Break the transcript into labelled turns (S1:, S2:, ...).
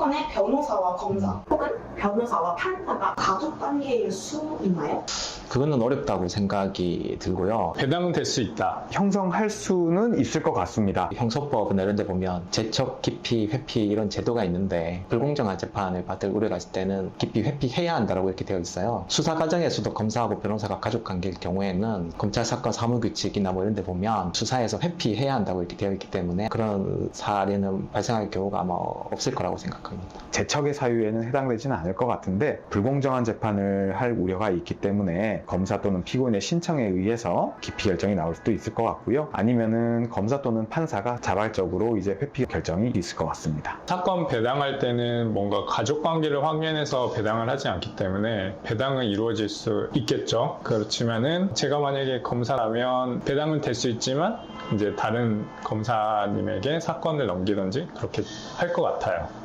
S1: 사건의 변호사와 검사 혹은 변호사와 판사가 가족 관계일 수 있나요?
S2: 그거는 어렵다고 생각이 들고요.
S3: 배당은 될 수 있다.
S4: 형성할 수는 있을 것 같습니다.
S2: 형소법이나 이런 데 보면 제척, 기피, 회피 이런 제도가 있는데 불공정한 재판을 받을 우려가 있을 때는 기피, 회피해야 한다고 이렇게 되어 있어요. 수사 과정에서도 검사하고 변호사가 가족 관계일 경우에는 검찰 사건 사무 규칙이나 뭐 이런 데 보면 수사에서 회피해야 한다고 이렇게 되어 있기 때문에 그런 사례는 발생할 경우가 아마 없을 거라고 생각합니다.
S4: 제척의 사유에는 해당되지는 않을 것 같은데 불공정한 재판을 할 우려가 있기 때문에 검사 또는 피고인의 신청에 의해서 기피 결정이 나올 수도 있을 것 같고요. 아니면은 검사 또는 판사가 자발적으로 이제 회피 결정이 있을 것 같습니다.
S3: 사건 배당할 때는 뭔가 가족 관계를 확인해서 배당을 하지 않기 때문에 배당은 이루어질 수 있겠죠. 그렇지만은 제가 만약에 검사라면 배당은 될 수 있지만 이제 다른 검사님에게 사건을 넘기든지 그렇게 할 것 같아요.